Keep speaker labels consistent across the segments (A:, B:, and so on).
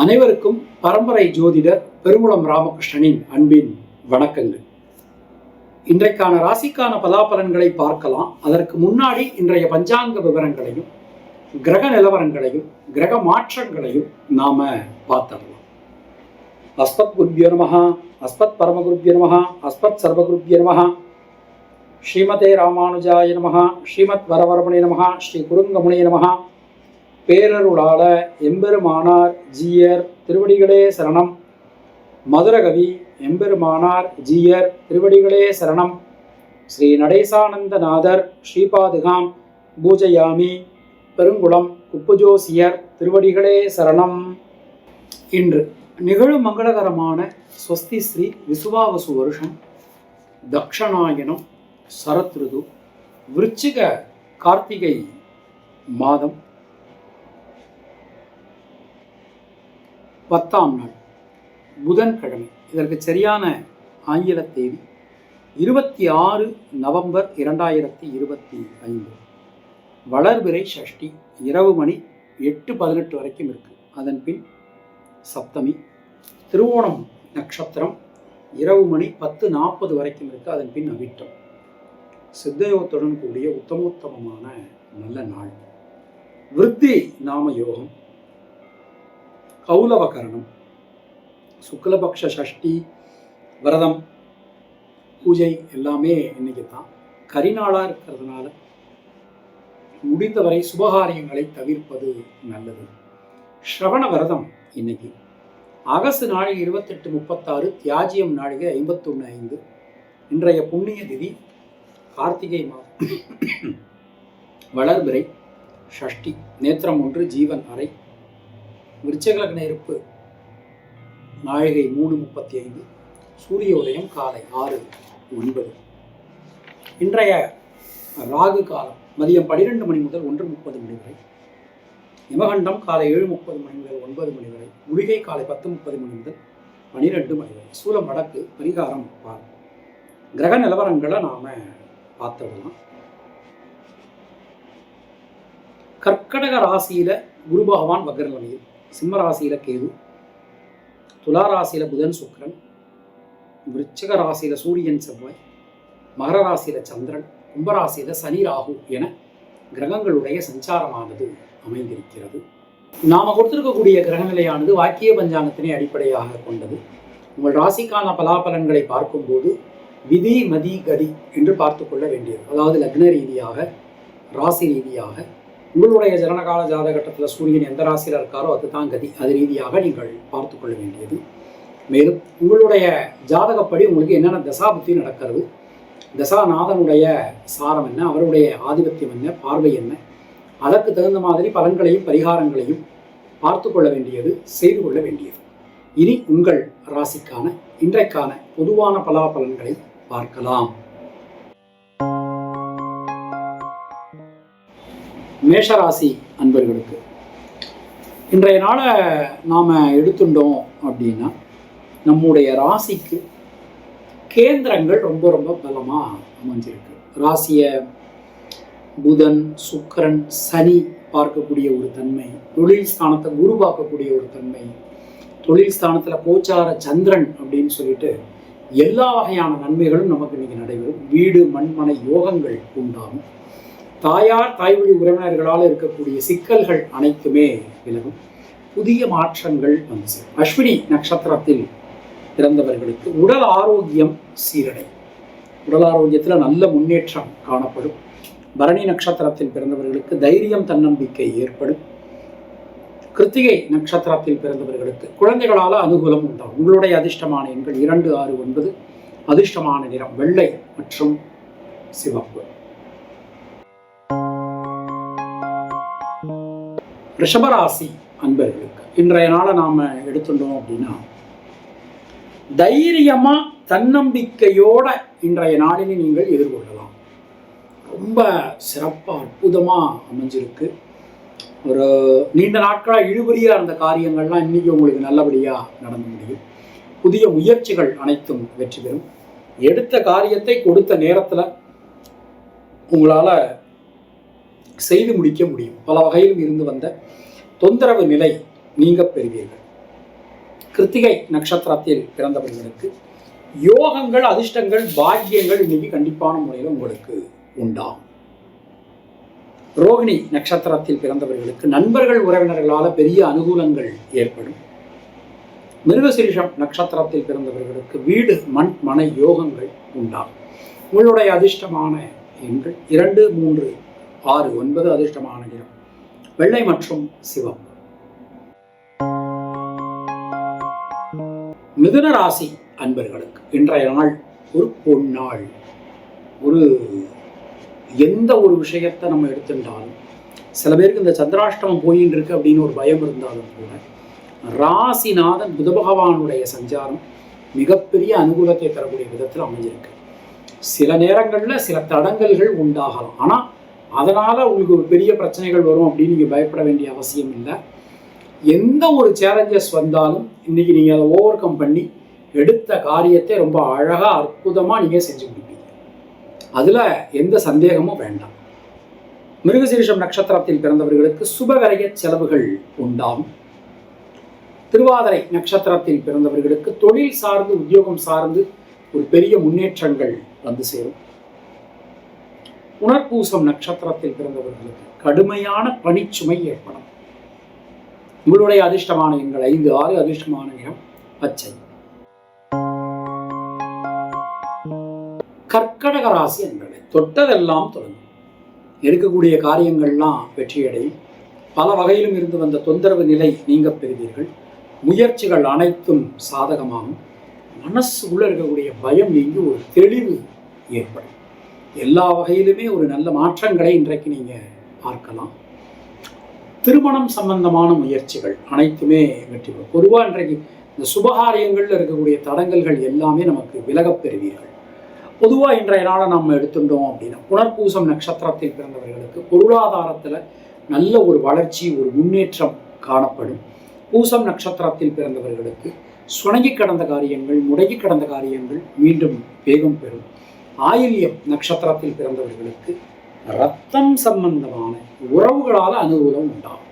A: அனைவருக்கும் பரம்பரை ஜோதிடர் பெருமுளம் ராமகிருஷ்ணனின் அன்பின் வணக்கங்கள். இன்றைக்கான ராசிக்கான பலாபலன்களை பார்க்கலாம். அதற்கு முன்னாடி இன்றைய பஞ்சாங்க விவரங்களையும் கிரக நிலவரங்களையும் கிரக மாற்றங்களையும் நாம பார்த்துடலாம். அஸ்பத் குருபியோ நமஹ அஸ்மத் பரமகுருபியோ நமஹ அஸ்மத் சர்வகுருபியோ நமஹ ஸ்ரீமதே ராமானுஜாய நமஹ ஸ்ரீமத் வரவரமணி நமஹ ஸ்ரீ குருங்கமுனி நமஹ பேரருளாள எம்பெருமானார் ஜீயர் திருவடிகளே சரணம். மதுரகவி எம்பெருமானார் ஜீயர் திருவடிகளே சரணம். ஸ்ரீ நடேசானந்தநாதர் ஸ்ரீபாதுகாம் பூஜையாமி பெருங்குளம் குப்புஜோசியர் திருவடிகளே சரணம். இன்று நிகழும் மங்களகரமான ஸ்வஸ்தி ஸ்ரீ விசுவாவசு வருஷம். தக்ஷணாயனம் சரத் ருது விருச்சிக கார்த்திகை மாதம் பத்தாம் நாள் புதன்கிழமை. இதற்கு சரியான ஆங்கில தேதி இருபத்தி ஆறு நவம்பர் இரண்டாயிரத்தி இருபத்தி ஐந்து. வளர்விரை சஷ்டி இரவு மணி எட்டு பதினெட்டு வரைக்கும் இருக்கு. அதன் பின் சப்தமி திருவோணம் நட்சத்திரம் இரவு மணி பத்து நாற்பது வரைக்கும் இருக்கு. அதன் பின் அவிட்டம். சித்தயோகத்துடன் கூடிய உத்தமோத்தமமான நல்ல நாள். விருத்தி நாம யோகம். கௌலவகரணம். சுக்லபக்ஷ சஷ்டி விரதம் பூஜை எல்லாமே இன்னைக்கு தான் கரிநாளாக இருக்கிறதுனால முடிந்தவரை சுபகாரியங்களை தவிர்ப்பது நல்லது. ஸ்ரவண விரதம் இன்னைக்கு. அகசு நாளிகை இருபத்தெட்டு முப்பத்தாறு தியாஜியம் நாளிகை ஐம்பத்தொன்று ஐந்து இன்றைய புண்ணிய திதி கார்த்திகை மாதம். வளர்பிறை ஷஷ்டி நேத்திரம் ஒன்று ஜீவன் அறை விருச்சகலக்ன இருப்பு. நாழிகை மூணு முப்பத்தி ஐந்து சூரிய உதயம் காலை ஆறு ஒன்பது. இன்றைய ராகு காலம் மதியம் பன்னிரெண்டு மணி முதல் ஒன்று முப்பது மணி வரை. யமகண்டம் காலை ஏழு முப்பது மணி முதல் ஒன்பது மணி வரை. குளிகை காலை பத்து முப்பது மணி முதல் பனிரெண்டு மணி வரை. சூலம் வடக்கு பரிகாரம் பால் கிரக நிலவரங்களை நாம பார்த்துடலாம். கர்க்கடக ராசியில குரு பகவான் வக்ர நிலையில். சிம்மராசியில் கேது துலாராசில புதன் சுக்கிரன் விருச்சிக ராசியில் சூரியன் செவ்வாய் மகர ராசியில் சந்திரன் கும்பராசியில் சனி ராகு என கிரகங்களுடைய சஞ்சாரமானது அமைந்திருக்கிறது. நாம் கொடுத்திருக்கக்கூடிய கிரகநிலையானது வாக்கிய பஞ்சாங்கத்தினை அடிப்படையாக கொண்டது. உங்கள் ராசிக்கான பலாபலன்களை பார்க்கும்போது விதி மதி கதி என்று பார்த்து கொள்ள வேண்டியது. அதாவது லக்ன ரீதியாக ராசி ரீதியாக உங்களுடைய ஜனனகால ஜாதகட்டத்தில் சூரியன் எந்த ராசியில் இருக்காரோ அதுதான் கதி. அது ரீதியாக நீங்கள் பார்த்து கொள்ள வேண்டியது. மேலும் உங்களுடைய ஜாதகப்படி உங்களுக்கு என்னென்ன தசாபுத்தி நடக்கிறது? தசாநாதனுடைய சாரம் என்ன? அவருடைய ஆதிபத்தியம் என்ன? பார்வை என்ன? அதற்கு தகுந்த மாதிரி பலன்களையும் பரிகாரங்களையும் பார்த்து கொள்ள வேண்டியது செய்து கொள்ள வேண்டியது. இனி உங்கள் ராசிக்கான இன்றைக்கான பொதுவான பலாபலன்களை பார்க்கலாம். மேஷராசி அன்பர்களுக்கு. இன்றைய நாளை நாம் எடுத்துட்டோம் அப்படின்னா நம்முடைய ராசிக்கு கேந்திரங்கள் ரொம்ப ரொம்ப பலமாக அமைஞ்சிருக்கு. ராசியை புதன் சுக்கரன் சனி பார்க்கக்கூடிய ஒரு தன்மை தொழில் ஸ்தானத்தை குரு பார்க்கக்கூடிய ஒரு தன்மை தொழில் ஸ்தானத்தில் கோச்சார சந்திரன் அப்படின்னு சொல்லிட்டு எல்லா வகையான நன்மைகளும் நமக்கு இன்னைக்கு நடைபெறும். வீடு மண்மனை யோகங்கள் உண்டாகும். தாயார் தாய்வழி உறவினர்களால் இருக்கக்கூடிய சிக்கல்கள் அனைத்துமே விலகும். புதிய மாற்றங்கள் வந்து சேரும். அஸ்வினி நட்சத்திரத்தில் பிறந்தவர்களுக்கு உடல் ஆரோக்கியம் சீரடை. உடல் ஆரோக்கியத்தில் நல்ல முன்னேற்றம் காணப்படும். பரணி நட்சத்திரத்தில் பிறந்தவர்களுக்கு தைரியம் தன்னம்பிக்கை ஏற்படும். கிருத்திகை நட்சத்திரத்தில் பிறந்தவர்களுக்கு குழந்தைகளால் அனுகூலம் உண்டாகும். உங்களுடைய அதிர்ஷ்டமான எண்கள் இரண்டு ஆறு ஒன்பது. அதிர்ஷ்டமான நிறம் வெள்ளை மற்றும் சிவப்பு. ரிஷபராசி அன்பர்களுக்கு இன்றைய நாளை நாம் எடுத்துட்டோம் அப்படின்னா தைரியமாக தன்னம்பிக்கையோட இன்றைய நாளினை நீங்கள் எதிர்கொள்ளலாம். ரொம்ப சிறப்பாக அற்புதமாக அமைஞ்சிருக்கு. ஒரு நீண்ட நாட்களாக இழுபறியாக இருந்த காரியங்கள்லாம் இன்றைக்கி உங்களுக்கு நல்லபடியாக நடந்து முடியும். புதிய முயற்சிகள் அனைத்தும் வெற்றி பெறும். எடுத்த காரியத்தை கொடுத்த நேரத்தில் உங்களால் செய்து முடிக்க முடியும். பல வகையிலும் இருந்து வந்த தொந்தரவு நிலை நீங்க பெறுவீர்கள். கிருத்திகை நட்சத்திரத்தில் பிறந்தவர்களுக்கு யோகங்கள் அதிர்ஷ்டங்கள் பாக்கியங்கள் இன்னைக்கு கண்டிப்பான முறையில் உங்களுக்கு உண்டாகும். ரோகிணி நட்சத்திரத்தில் பிறந்தவர்களுக்கு நண்பர்கள் உறவினர்களால் பெரிய அனுகூலங்கள் ஏற்படும். மிருகசிரிஷம் நட்சத்திரத்தில் பிறந்தவர்களுக்கு வீடு மண் மனை யோகங்கள் உண்டாகும். உங்களுடைய அதிர்ஷ்டமான எண்கள் இரண்டு மூன்று ஆறு ஒன்பது அதிர்ஷ்டமான நிறம் வெள்ளை மற்றும் சிவம். மிதுன ராசி அன்பர்களுக்கு இன்றைய நாள் ஒரு பொன்னாள் ஒரு எந்த ஒரு விஷயத்தை நம்ம எடுத்துட்டாலும் சில பேருக்கு இந்த சந்திராஷ்டமம் போயின்னு இருக்கு அப்படின்னு ஒரு பயம் இருந்தாலும் கூட ராசிநாதன் புத பகவானுடைய சஞ்சாரம் மிகப்பெரிய அனுகூலத்தை தரக்கூடிய விதத்தில் அமைஞ்சிருக்கு. சில நேரங்களில் சில தடங்கல்கள் உண்டாகலாம். ஆனால் அதனால் உங்களுக்கு ஒரு பெரிய பிரச்சனைகள் வரும் அப்படின்னு நீங்கள் பயப்பட வேண்டிய அவசியம் இல்லை. எந்த ஒரு சேலஞ்சஸ் வந்தாலும் இன்னைக்கு நீங்கள் அதை ஓவர் கம் பண்ணி எடுத்த காரியத்தை ரொம்ப அழகாக அற்புதமாக நீங்கள் செஞ்சு முடிப்பீங்க அதில் எந்த சந்தேகமும் வேண்டாம். மிருகசீரிஷம் நட்சத்திரத்தில் பிறந்தவர்களுக்கு சுபகரைய செலவுகள் உண்டாகும். திருவாதிரை நட்சத்திரத்தில் பிறந்தவர்களுக்கு தொழில் சார்ந்து உத்தியோகம் சார்ந்து ஒரு பெரிய முன்னேற்றங்கள் வந்து சேரும். உணர்பூசம் நட்சத்திரத்தில் பிறந்தவர்களுக்கு கடுமையான பணிச்சுமை ஏற்படும். உங்களுடைய அதிர்ஷ்டமான எண்கள் ஐந்து ஆறு அதிர்ஷ்டமான நிறம் பச்சை. கர்க்கடக ராசி என்பது தொட்டதெல்லாம் தொடங்கும். எடுக்கக்கூடிய காரியங்கள்லாம் வெற்றியடையும். பல வகையிலும் இருந்து வந்த தொந்தரவு நிலை நீங்க பெறுவீர்கள். முயற்சிகள் அனைத்தும் சாதகமாகும். மனசுக்குள்ள இருக்கக்கூடிய பயம் நீங்கி ஒரு தெளிவு ஏற்படும். எல்லா வகையிலுமே ஒரு நல்ல மாற்றங்களை இன்றைக்கு நீங்க பார்க்கலாம். திருமணம் சம்பந்தமான முயற்சிகள் அனைத்துமே வெற்றி பெறும். பொதுவாக இன்றைக்கு இந்த சுபகாரியங்களில் இருக்கக்கூடிய தடங்கல்கள் எல்லாமே நமக்கு விலகப் பெறுவீர்கள். பொதுவாக இன்றைய நாளை நம்ம எடுத்துட்டோம் அப்படின்னா புனர்பூசம் நட்சத்திரத்தில் பிறந்தவர்களுக்கு பொருளாதாரத்தில் நல்ல ஒரு வளர்ச்சி ஒரு முன்னேற்றம் காணப்படும். பூசம் நட்சத்திரத்தில் பிறந்தவர்களுக்கு சுணங்கி கடந்த காரியங்கள் முடங்கி கடந்த காரியங்கள் மீண்டும் வேகம் பெறும். ஆயில்யம் நட்சத்திரத்தில் பிறந்தவர்களுக்கு ரத்தம் சம்பந்தமான உறவுகளால் அனுகூலம் உண்டாகும்.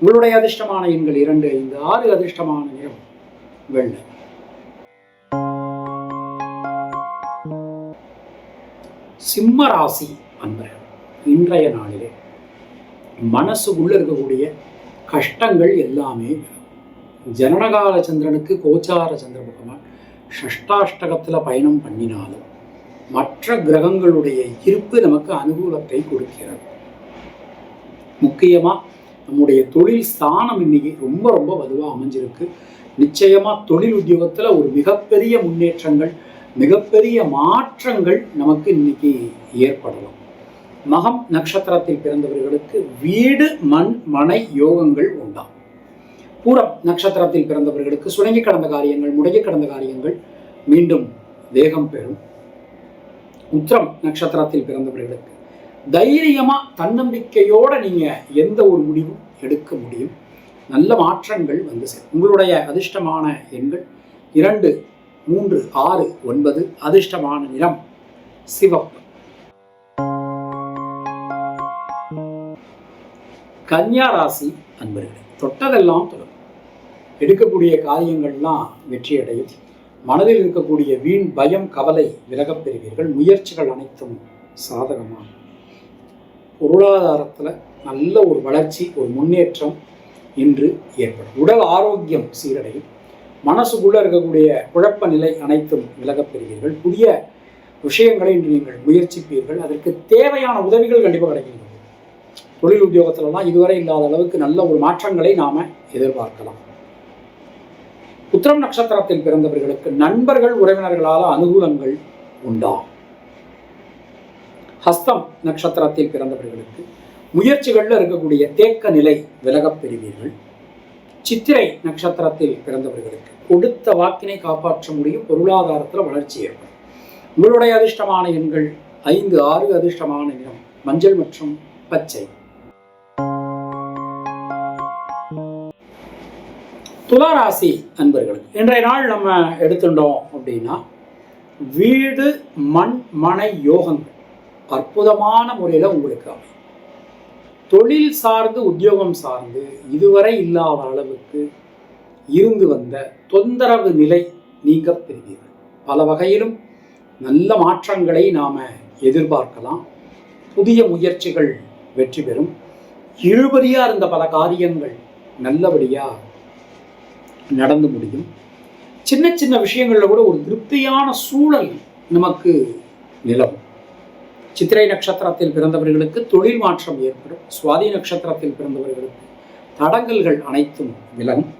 A: உங்களுடைய அதிர்ஷ்டமான எண்கள் இரண்டு ஐந்து ஆறு அதிர்ஷ்டமான நிறம் வெள்ளை. சிம்ம ராசி அன்பர்கள் இன்றைய நாளிலே மனசுக்குள்ள இருக்கக்கூடிய கஷ்டங்கள் எல்லாமே ஜனனகால சந்திரனுக்கு கோச்சார சந்திர பகவான் ஷஷ்டாஷ்டகத்தில் பயணம் பண்ணினாலும் மற்ற கிரகங்களுடைய இருப்பு நமக்கு அனுகூலத்தை கொடுக்கிறது. முக்கியமாக நம்முடைய தொழில் ஸ்தானம் இன்னைக்கு ரொம்ப ரொம்ப வலுவாக அமைஞ்சிருக்கு. நிச்சயமாக தொழில் உத்தியோகத்தில் ஒரு மிகப்பெரிய முன்னேற்றங்கள் மிகப்பெரிய மாற்றங்கள் நமக்கு இன்னைக்கு ஏற்படலாம். மகம் நட்சத்திரத்தில் பிறந்தவர்களுக்கு வீடு மண் மனை யோகங்கள் உண்டாம் பூரம் நட்சத்திரத்தில் பிறந்தவர்களுக்கு சுணங்கி கடந்த காரியங்கள் முடங்கி கடந்த காரியங்கள் மீண்டும் வேகம் பெறும். உத்திரம் நட்சத்திரத்தில் பிறந்தவர்களுக்கு. தைரியமாக தன்னம்பிக்கையோட நீங்கள் எந்த ஒரு முடிவும் எடுக்க முடியும். நல்ல மாற்றங்கள் வந்து சேரும். உங்களுடைய அதிர்ஷ்டமான எண்கள் இரண்டு மூன்று ஆறு ஒன்பது அதிர்ஷ்டமான நிறம் சிவப்பு. கன்யா ராசி அன்பர்களே தொட்டதெல்லாம் தொடரும். எடுக்கக்கூடிய காரியங்கள்லாம் வெற்றியடையும். மனதில் இருக்கக்கூடிய வீண் பயம் கவலை விலகப் பெறுவீர்கள். முயற்சிகள் அனைத்தும் சாதகமாகும். பொருளாதாரத்தில் நல்ல ஒரு வளர்ச்சி ஒரு முன்னேற்றம் இன்று ஏற்படும். உடல் ஆரோக்கியம் சீரடையும். மனசுக்குள்ளே இருக்கக்கூடிய குழப்ப நிலை அனைத்தும் விலகப் பெறுவீர்கள். புதிய விஷயங்களை இன்று நீங்கள் முயற்சிப்பீர்கள். அதற்கு தேவையான உதவிகள் கண்டிப்பாக கிடைக்கின்றன. தொழில் உத்தியோகத்திலலாம் இதுவரை இல்லாத அளவுக்கு நல்ல ஒரு மாற்றங்களை நாம் எதிர்பார்க்கலாம். உத்திரம் நட்சத்திரத்தில் பிறந்தவர்களுக்கு நண்பர்கள் உறவினர்களால் அனுகூலங்கள் உண்டா? ஹஸ்தம் நட்சத்திரத்தில் பிறந்தவர்களுக்கு முயற்சிகளில் இருக்கக்கூடிய தேக்க நிலை விலகப் பெறுவீர்கள். சித்திரை நட்சத்திரத்தில் பிறந்தவர்களுக்கு கொடுத்த வாக்கினை காப்பாற்ற முடியும். பொருளாதாரத்தில் வளர்ச்சி ஏற்படும். உங்களுடைய அதிர்ஷ்டமான எண்கள் ஐந்து ஆறு அதிர்ஷ்டமான இனம் மஞ்சள் மற்றும் பச்சை. துளாராசி அன்பர்களுக்கு இன்றைய நாள் நம்ம எடுத்துட்டோம் அப்படின்னா வீடு மண் மனை யோகங்கள் அற்புதமான முறையில் உங்களுக்கு அமையும். தொழில் சார்ந்து உத்தியோகம் சார்ந்து இதுவரை இல்லாத அளவுக்கு இருந்து வந்த தொந்தரவு நிலை நீங்க பெறுவீர்கள். பல வகையிலும் நல்ல மாற்றங்களை நாம் எதிர்பார்க்கலாம். புதிய முயற்சிகள் வெற்றி பெறும். இழுபறியாக இருந்த பல காரியங்கள் நல்லபடியாக நடந்து முடியும். சின்ன சின்ன விஷயங்களில் கூட ஒரு திருப்தியான சூழல் நமக்கு நிலவும். சித்திரை நட்சத்திரத்தில் பிறந்தவர்களுக்கு தொழில் மாற்றம் ஏற்படும். சுவாதி நட்சத்திரத்தில் பிறந்தவர்களுக்கு தடங்கல்கள் அனைத்தும் விலகும்.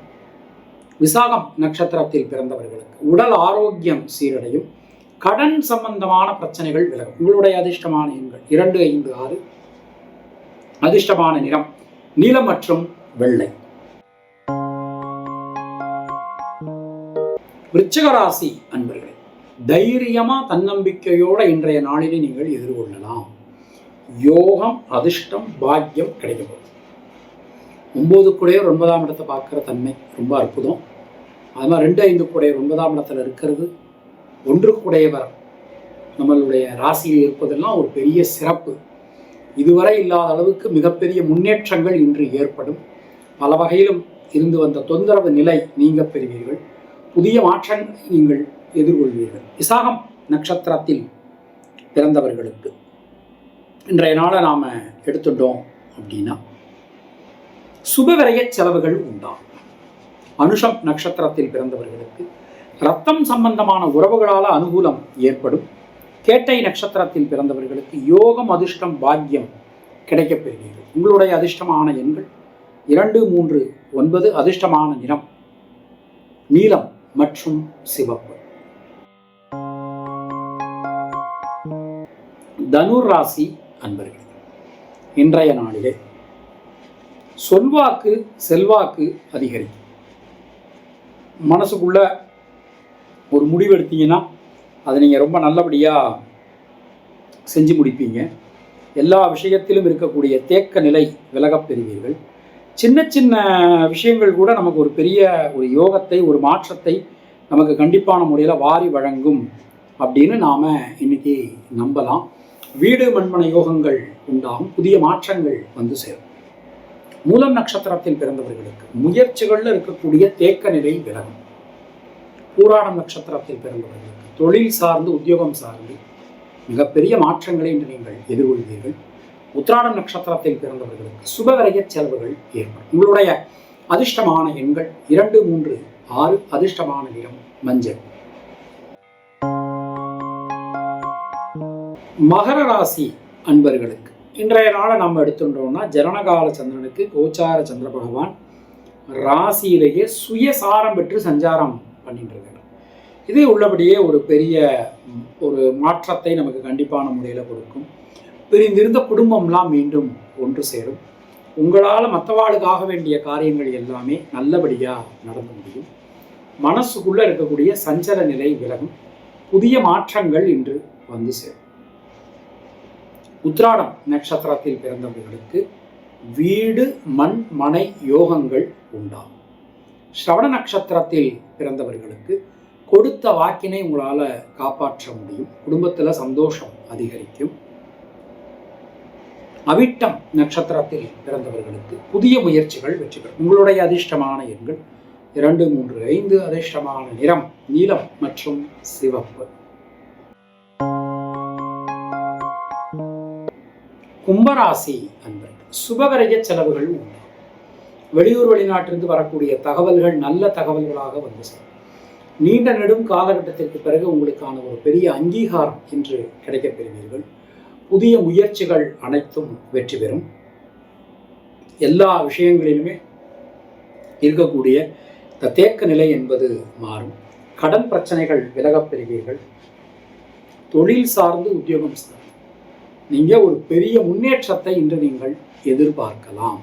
A: விசாகம் நட்சத்திரத்தில் பிறந்தவர்களுக்கு உடல் ஆரோக்கியம் சீரடையும். கடன் சம்பந்தமான பிரச்சனைகள் விலகும். உங்களுடைய அதிர்ஷ்டமான எண்கள் இரண்டு ஐந்து ஆறு. அதிர்ஷ்டமான நிறம் நீலம் மற்றும் வெள்ளை. விருச்சிக ராசி அன்பர்களே தைரியமா தன்னம்பிக்கையோட இன்றைய நாளிலே நீங்கள் எதிர்கொள்ளலாம். யோகம் அதிர்ஷ்டம் பாக்கியம் கிடைக்கப்படும் ஒன்பது கூடையர் ஒன்பதாம் இடத்தை பார்க்குற தன்மை ரொம்ப அற்புதம். அது மாதிரி ரெண்டு ஐந்து கூடையர் ஒன்பதாம் இடத்துல இருக்கிறது. ஒன்று கூடையவர் நம்மளுடைய ராசியில் இருப்பதெல்லாம் ஒரு பெரிய சிறப்பு. இதுவரை இல்லாத அளவுக்கு மிகப்பெரிய முன்னேற்றங்கள் இன்று ஏற்படும். பல வகையிலும் இருந்து வந்த தொந்தரவு நிலை நீங்க பெறுவீர்கள். புதிய மாற்றங்களை நீங்கள் எதிர்கொள்வீர்கள். விசாகம் நட்சத்திரத்தில் பிறந்தவர்களுக்கு. இன்றைய நாளை நாம் எடுத்துட்டோம் அப்படின்னா சுபவிரைய செலவுகள் உண்டாகும் அனுஷம் நட்சத்திரத்தில் பிறந்தவர்களுக்கு ரத்தம் சம்பந்தமான உறவுகளால் அனுகூலம் ஏற்படும். கேட்டை நட்சத்திரத்தில் பிறந்தவர்களுக்கு யோகம் அதிர்ஷ்டம் பாக்கியம் கிடைக்கப் பெறுவீர்கள். உங்களுடைய அதிர்ஷ்டமான எண்கள் இரண்டு மூன்று ஒன்பது அதிர்ஷ்டமான நிறம் நீளம் மற்றும் சிவப்பு. தனுர் ராசி அன்பர்கள் இன்றைய நாளிலே சொல்வாக்கு செல்வாக்கு அதிகரிக்கும். மனசுக்குள்ள ஒரு முடிவு எடுத்தீங்கன்னா அதை நீங்கள் ரொம்ப நல்லபடியாக செஞ்சு முடிப்பீங்க. எல்லா விஷயத்திலும் இருக்கக்கூடிய தேக்க நிலை விலகப் பெறுவீர்கள். சின்ன சின்ன விஷயங்கள் கூட நமக்கு ஒரு பெரிய ஒரு யோகத்தை ஒரு மாற்றத்தை நமக்கு கண்டிப்பான முறையில் வாரி வழங்கும் அப்படின்னு நாம் இன்னைக்கு நம்பலாம். வீடு மண்மனை யோகங்கள் உண்டாகும் புதிய மாற்றங்கள் வந்து சேரும். மூலம் நட்சத்திரத்தில் பிறந்தவர்களுக்கு முயற்சிகளில் இருக்கக்கூடிய தேக்க நிலை விலகும். பூராடம் நட்சத்திரத்தில் பிறந்தவர்களுக்கு தொழில் சார்ந்து உத்தியோகம் சார்ந்து மிகப்பெரிய மாற்றங்களை இன்று நீங்கள் எதிர்கொள்வீர்கள். உத்திராடம் நட்சத்திரத்தில் பிறந்தவர்களுக்கு சுபவரைய செலவுகள் ஏற்படும். உங்களுடைய அதிர்ஷ்டமான எண்கள் இரண்டு மூன்று ஆறு அதிர்ஷ்டமான நிறம் மஞ்சள். மகர ராசி அன்பர்களுக்கு இன்றைய நாளை நம்ம எடுத்துட்டோம்னா ஜனனகால சந்திரனுக்கு கோச்சார சந்திர பகவான் ராசியிலேயே சுயசாரம் பெற்று சஞ்சாரம் பண்ணிட்டு இருக்காரு இது உள்ளபடியே ஒரு பெரிய ஒரு மாற்றத்தை நமக்கு கண்டிப்பான முறையில் கொடுக்கும். பிரிந்திருந்த குடும்பம்லாம் மீண்டும் ஒன்று சேரும். உங்களால் மற்றவாளுக்காக வேண்டிய காரியங்கள் எல்லாமே நல்லபடியாக நடந்து முடியும். மனசுக்குள்ளே இருக்கக்கூடிய சஞ்சல நிலை விலகும். புதிய மாற்றங்கள் இன்று வந்து சேரும். உத்ராடம் நட்சத்திரத்தில் பிறந்தவர்களுக்கு வீடு மண் மனை யோகங்கள் உண்டாகும். ஸ்ரவண நட்சத்திரத்தில் பிறந்தவர்களுக்கு கொடுத்த வாக்கினை உங்களால் காப்பாற்ற முடியும். குடும்பத்தில் சந்தோஷம் அதிகரிக்கும். அவிட்டம் நட்சத்திரத்தில் பிறந்தவர்களுக்கு புதிய முயற்சிகள் வெற்றி பெறும். உங்களுடைய அதிர்ஷ்டமான எண்கள் இரண்டு மூன்று ஐந்து அதிர்ஷ்டமான நிறம் நீலம் மற்றும் சிவப்பு. கும்பராசி அன்பர்கள் சுபவிரய செலவுகள் உண்டு வெளியூர் வெளிநாட்டிலிருந்து வரக்கூடிய தகவல்கள் நல்ல தகவல்களாக வந்து சேரும். நீண்ட நெடும் காலகட்டத்திற்கு பிறகு உங்களுக்கான ஒரு பெரிய அங்கீகாரம் இன்று கிடைக்கப் பெறுவீர்கள். புதிய முயற்சிகள் அனைத்தும் வெற்றி பெறும். எல்லா விஷயங்களிலுமே இருக்கக்கூடிய இந்த தேக்க நிலை என்பது மாறும். கடன் பிரச்சனைகள் விலகப் பெறுவீர்கள். தொழில் சார்ந்து உத்தியோகம் சார்ந்து நீங்கள் ஒரு பெரிய முன்னேற்றத்தை இன்று நீங்கள் எதிர்பார்க்கலாம்.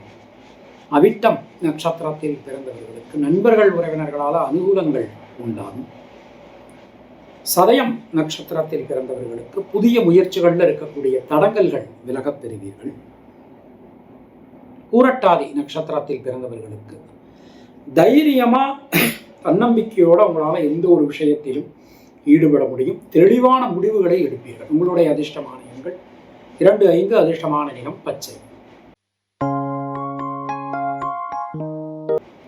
A: அவிட்டம் நட்சத்திரத்தில் பிறந்தவர்களுக்கு நண்பர்கள் உறவினர்களால் அனுகூலங்கள் உண்டாகும். சதயம் நட்சத்திரத்தில் பிறந்தவர்களுக்கு புதிய முயற்சிகளில் இருக்கக்கூடிய தடங்கல்கள் விலகப் பெறுவீர்கள் பூரட்டாதி நட்சத்திரத்தில் பிறந்தவர்களுக்கு தைரியமா தன்னம்பிக்கையோட உங்களால் எந்த ஒரு விஷயத்திலும் ஈடுபட முடியும். தெளிவான முடிவுகளை எடுப்பீர்கள். உங்களுடைய அதிர்ஷ்டமான எண்கள் இரண்டு ஐந்து அதிர்ஷ்டமான நிறம் பச்சை.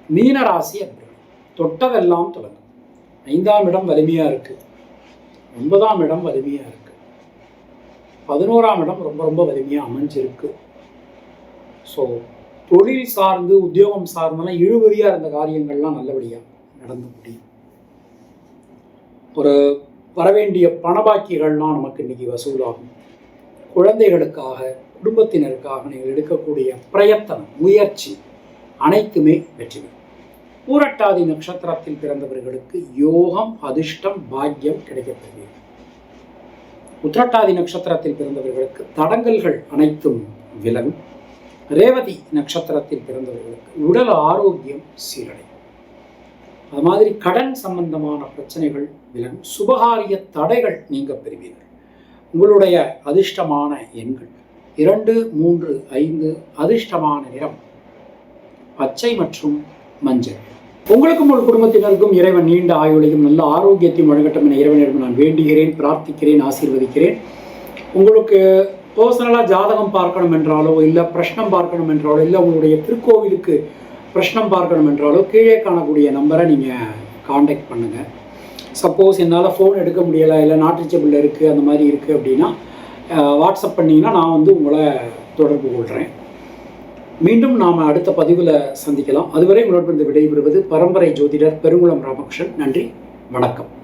A: மீனராசி அன்பர்கள் தொட்டதெல்லாம் தொடங்கும். ஐந்தாம் இடம் வலிமையாக இருக்குது ஒன்பதாம் இடம் வலிமையாக இருக்குது பதினோராம் இடம் ரொம்ப ரொம்ப வலிமையாக அமைஞ்சிருக்கு. ஸோ தொழில் சார்ந்து உத்தியோகம் சார்ந்தெல்லாம் இழுபறியாக இருந்த காரியங்கள்லாம் நல்லபடியாக நடந்து முடியும். ஒரு வரவேண்டிய பணபாக்கிகள்லாம் நமக்கு இன்னைக்கு வசூலாகும். குழந்தைகளுக்காக குடும்பத்தினருக்காக நீங்கள் எடுக்கக்கூடிய பிரயத்தனம் முயற்சி அனைத்துமே வெற்றி பெறும். பூரட்டாதி நட்சத்திரத்தில் பிறந்தவர்களுக்கு யோகம் அதிர்ஷ்டம் பாக்கியம் கிடைக்கப்பெறுவீர்கள் உத்திரட்டாதி நட்சத்திரத்தில் பிறந்தவர்களுக்கு தடங்கல்கள் அனைத்தும் விலகும். ரேவதி நட்சத்திரத்தில் பிறந்தவர்களுக்கு உடல் ஆரோக்கியம் சீரடையும் அது மாதிரி கடன் சம்பந்தமான பிரச்சனைகள் விலகும். சுபகாரிய தடைகள் நீங்க பெறுவீர்கள். உங்களுடைய அதிர்ஷ்டமான எண்கள் இரண்டு மூன்று ஐந்து அதிர்ஷ்டமான நிறம் பச்சை மற்றும் மஞ்சள். உங்களுக்கும் ஒரு குடும்பத்தினருக்கும் இறைவன் நீண்ட ஆயுளையும் நல்ல ஆரோக்கியத்தையும் வழங்கட்டும் என இறைவனிடம் நான் வேண்டுகிறேன் பிரார்த்திக்கிறேன் ஆசீர்வதிக்கிறேன். உங்களுக்கு பர்சனலாக ஜாதகம் பார்க்கணும் என்றாலோ இல்லை பிரஷ்னம் பார்க்கணும் என்றாலோ இல்லை உங்களுடைய திருக்கோவிலுக்கு பிரஷ்னம் பார்க்கணும் என்றாலோ கீழே காணக்கூடிய நம்பரை நீங்கள் காண்டாக்ட் பண்ணுங்கள் சப்போஸ் என்னால் ஃபோன் எடுக்க முடியலை இல்லை நாட் ரீச்சபிள் இருக்குது அந்த மாதிரி இருக்குது அப்படின்னா வாட்ஸ்அப் பண்ணிங்கன்னா நான் வந்து உங்களை தொடர்பு கொள்கிறேன் மீண்டும் நாம் அடுத்த பதிவில் சந்திக்கலாம். அதுவரை உங்களிடமிருந்து விடைபெறுவது பரம்பரை ஜோதிடர் பெருங்குளம் ராமகிருஷ்ணன். நன்றி வணக்கம்.